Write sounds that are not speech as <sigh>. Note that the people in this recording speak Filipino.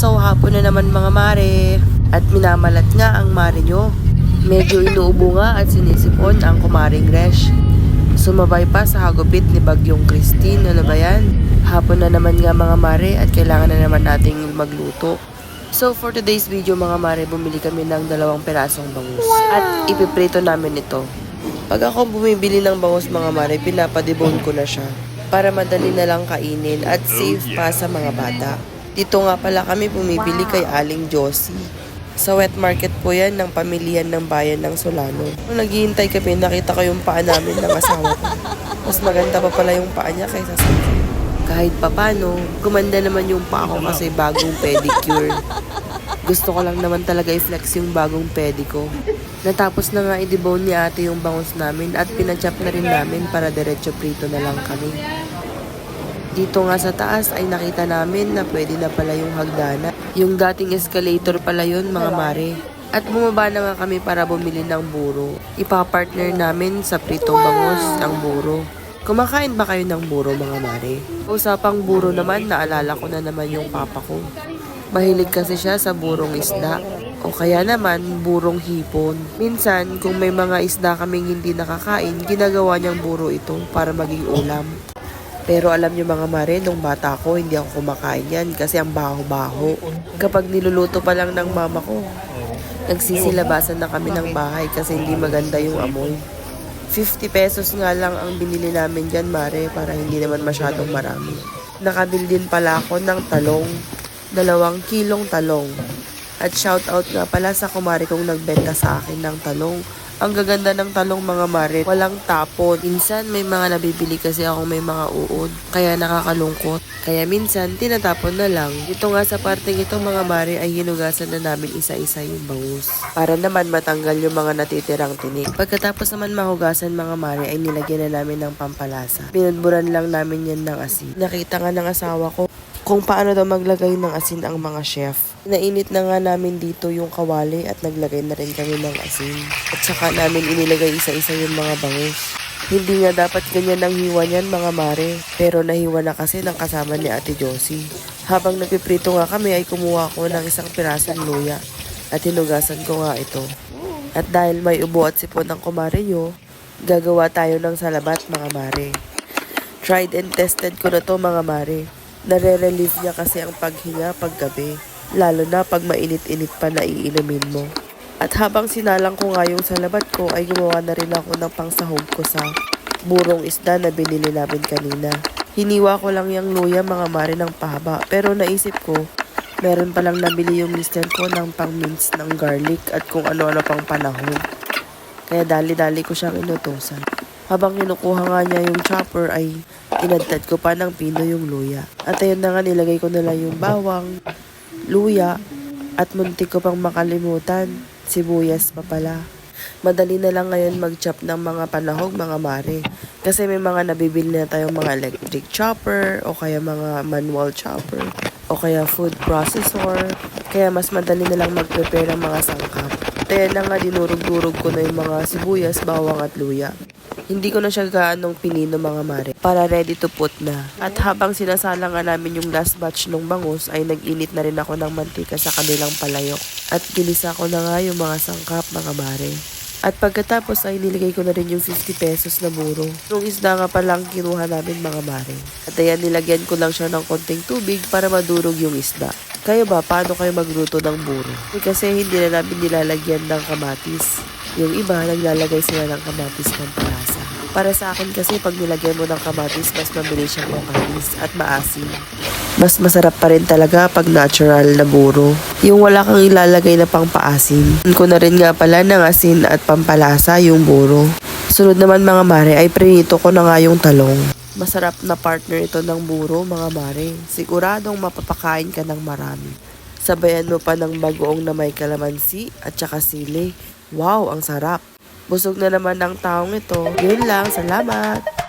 So hapon na naman mga mare at minamalat nga ang mare nyo. Medyo inuubo nga at sinisipon ang kumaring Resh. Sumabay pa sa hagupit ni Bagyong Christine. Ano ba yan? Hapon na naman nga mga mare at kailangan na naman nating magluto. So for today's video mga mare, bumili kami ng dalawang perasong bangus. At ipiprito namin ito. Pag ako bumibili ng bangus mga mare, pinapadibon ko na siya. Para madali na lang kainin at safe pa sa mga bata. Dito nga pala kami bumibili kay Aling Josie. Sa wet market po yan ng pamilyan ng bayan ng Solano. Nung naghihintay kami, nakita ko yung paa namin ng asawa ko. <laughs> Mas maganda pa pala yung paa niya kaysa sa akin. Kahit papano, gumanda naman yung paa ko kasi bagong pedicure. Gusto ko lang naman talaga i-flex yung bagong pedi ko. Natapos na nga i-debone ni ate yung bangus namin at pinachop na rin namin para diretso prito na lang kami. Dito nga sa taas ay nakita namin na pwede na pala yung hagdana. Yung dating escalator pala yun mga mare. At bumaba na nga kami para bumili ng buro. Ipapartner namin sa pritong bangus ang buro. Kumakain ba kayo ng buro mga mare? Usapang buro naman, naalala ko na naman yung papa ko. Mahilig kasi siya sa burong isda. O kaya naman, burong hipon. Minsan, kung may mga isda kaming hindi nakakain, ginagawa niyang buro ito para maging ulam. Pero alam niyo mga mare, nung bata ko, hindi ako kumakain yan kasi ang baho-baho. Kapag niluluto pa lang ng mama ko, nagsisilabasan na kami ng bahay kasi hindi maganda yung amoy. 50 pesos nga lang ang binili namin dyan, mare, para hindi naman masyadong marami. Nakabil din pala ako ng talong. Dalawang kilong talong. At shout out nga pala sa kumari kong nagbenta sa akin ng talong. Ang gaganda ng talong mga mare, walang tapon. Minsan may mga nabibili kasi ako may mga uod, kaya nakakalungkot. Kaya minsan tinatapon na lang. Ito nga sa parteng ito mga mare ay hinugasan na namin isa-isa yung bangus. Para naman matanggal yung mga natitirang tinik. Pagkatapos naman mahugasan mga mare ay nilagyan na namin ng pampalasa. Pinudburan lang namin yan ng asin. Nakita nga ng asawa ko kung paano daw maglagay ng asin ang mga chef. Nainit na nga namin dito yung kawali at naglagay na rin kami ng asin. At saka namin inilagay isa-isa yung mga bangus. Hindi nga dapat ganyan ang hiwa niyan mga mare. Pero nahiwa na kasi ng kasama ni Ate Josie. Habang nagpiprito nga kami ay kumuha ko ng isang pirasong luya. At hinugasan ko nga ito. At dahil may ubo at sipon ng kumare nyo, gagawa tayo ng salabat mga mare. Tried and tested ko na to mga mare. Nare-relieve niya kasi ang paghinga paggabi. Lalo na pag mainit-init pa na iinumin mo. At habang sinalang ko nga yung salabat ko ay gumawa na rin ako ng pangsahog ko sa burong isda na binili namin kanina. Hiniwa ko lang yung luya mga mare ng pahaba pero naisip ko meron palang nabili yung mister ko ng pang mince ng garlic at kung ano-ano pang panahon. Kaya dali-dali ko siyang inutusan. Habang kinukuha nga niya yung chopper ay inadtad ko pa ng pino yung luya. At ayun na nga nilagay ko na lang yung bawang, luya, at muntik ko pang makalimutan, sibuyas pa pala. Madali na lang ngayon mag-chop ng mga panahog, mga mare. Kasi may mga nabibili na tayong mga electric chopper o kaya mga manual chopper o kaya food processor. Kaya mas madali na lang mag-prepare ng mga sangkap. Kaya na nga dinurog-durog ko na yung mga sibuyas, bawang at luya. Hindi ko na siya gaanong pinino mga mare para ready to put na. At habang sinasala nga namin yung last batch ng bangus ay nag-init na rin ako ng mantika sa kanilang palayok. At ginisa ko na nga yung mga sangkap mga mare. At pagkatapos ay nilagay ko na rin yung 50 pesos na buro. Yung isda nga palang kinuha namin mga mare. At ayan nilagyan ko lang siya ng konting tubig para madurog yung isda. Kayo ba, paano kayo magluto ng buro? Eh, Kasi hindi na namin nilalagyan ng kamatis. Yung iba, naglalagay sila ng kamatis ng palasa. Para sa akin kasi pag nilagyan mo ng kamatis, mas mabilis siyang makalis at maasim. Mas masarap pa rin talaga pag natural na buro. Yung wala kang ilalagay na pang paasim. ko na rin nga pala ng asin at pampalasa yung buro. Sunod naman mga mare ay prinito ko na nga yung talong. Masarap na partner ito ng buro mga mare. Siguradong mapapakain ka ng marami. Sabayan mo pa ng bagoong na may kalamansi at saka sili. Wow, ang sarap! Busog na naman ng taong ito. Yun lang, salamat!